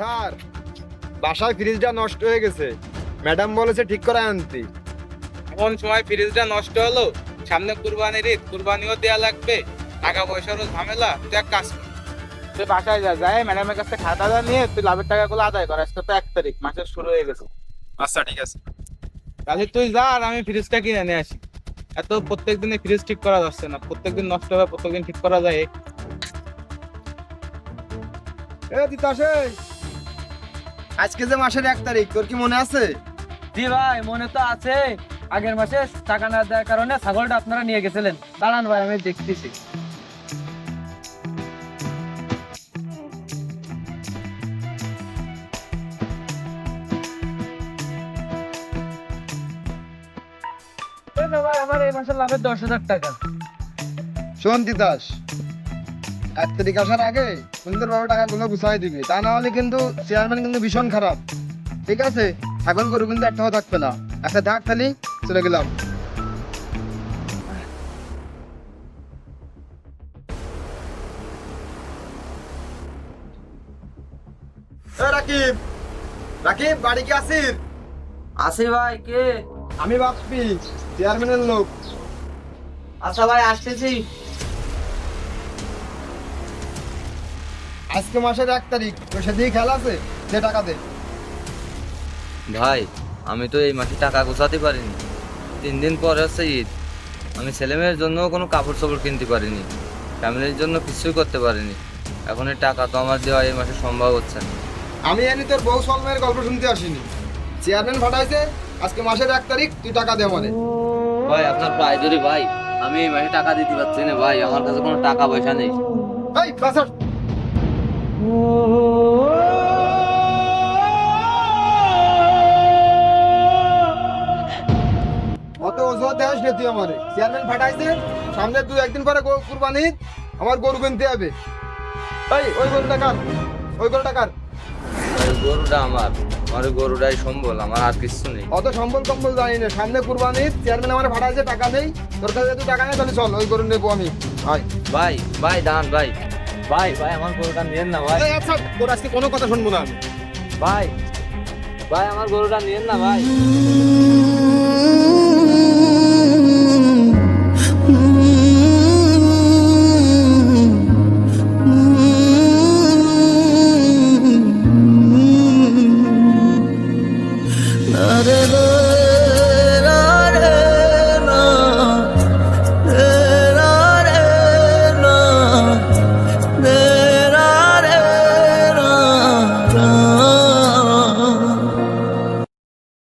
Sir বাসায় ফ্রিজটা নষ্ট হয়ে গেছে। ম্যাডাম বলেছে ঠিক করে আনতে। কোন সময় ফ্রিজটা নষ্ট হলো। সামনে কুরবানির ঈদ কুরবানিও দেওয়া লাগবে। টাকা পয়সারও ঝামেলা তুই এক কাজ কর। তুই বাসায় যা যায় ম্যাডামের কাছে খাতাটা নিয়ে তুই লাভের টাকাগুলো আদায় কর। আজকে তো এক তারিখ মাসের শুরু হয়ে গেছে। আচ্ছা ঠিক আছে। তাহলে তুই যা আর আমি ফ্রিজটা কিনে নিয়ে আসি। এত প্রত্যেক দিনে ফ্রিজ ঠিক করা যাচ্ছে না। প্রত্যেকদিন নষ্ট হবে প্রত্যেকদিন ঠিক করা যায়। এ তিতাসে আজকে যে মাসের এক তারিখ তোর কি মনে আছে? জি ভাই মনে তো আছে। আগের মাসে টাকা না দেওয়ার কারণে ছাগলটা আপনারা নিয়ে গেছিলেন। দাঁড়ান ভাই আমি দেখতেছি। আমার এই মাসের লাভের দশ হাজার টাকা। শোন তিতাস তারিখ আসার আগে সুন্দরভাবে টাকাগুলো গুছাই দিবি। তা না হলে কিন্তু চেয়ারম্যান কিন্তু ভীষণ খারাপ। ঠিক আছে? ছাগল গরু কিন্তু একটাও থাকবে না। একটা থাক খালি চলে গেলাম। রাকিব রাকিব বাড়ি কি আসির আসি ভাই কে? আমি বাপ্পি চেয়ারম্যানের লোক। আচ্ছা ভাই আসতেছি। আজকে মাসের এক তারিখ তোর সেদিকে খেলা আছে? যে টাকা দে। ভাই আমি তো এই মাসে টাকা গোছাতে পারিনি। তিন দিন পরে হচ্ছে ঈদ। আমি ছেলেমেয়ের জন্য কোনো কাপড় চোপড় কিনতে পারিনি। ফ্যামিলির জন্য কিছুই করতে পারিনি। এখন এই টাকা তো আমার দেওয়া এই মাসে সম্ভব হচ্ছে না। আমি জানি তোর বউ সলমের গল্প শুনতে আসিনি। চেয়ারম্যান ফাটাইছে আজকে মাসের এক তারিখ তুই টাকা দে মানে ভাই আপনার প্রায় ধরি ভাই। আমি এই মাসে টাকা দিতে পারছি না ভাই আমার কাছে কোনো টাকা পয়সা নেই। এই বাসার অত অজুহাত দেখাস না তুই আমারে। চেয়ারম্যান ফাটাইছে সামনে তুই একদিন পরে কুরবানি আমার গরু কিনতে হবে। এই ওই গরুটা কার? ওই গরুটা কার? ভাই গরুটা আমার। আমার গরুটাই সম্বল আমার আর কিছু নেই। অত সম্বল কম্বল জানি না। সামনে কুরবানি চেয়ারম্যান আমার ফাটাইছে টাকা নেই। তোর কাছে যদি টাকা নেই তাহলে চল ওই গরু নেব আমি। আয়। ভাই ভাই দাঁড়ান ভাই। ভাই ভাই আমার গরুটা নিয়েন না ভাই। আচ্ছা তোর আজকে কোনো কথা শুনব না আমি। ভাই ভাই আমার গরুটা নিয়েন না ভাই।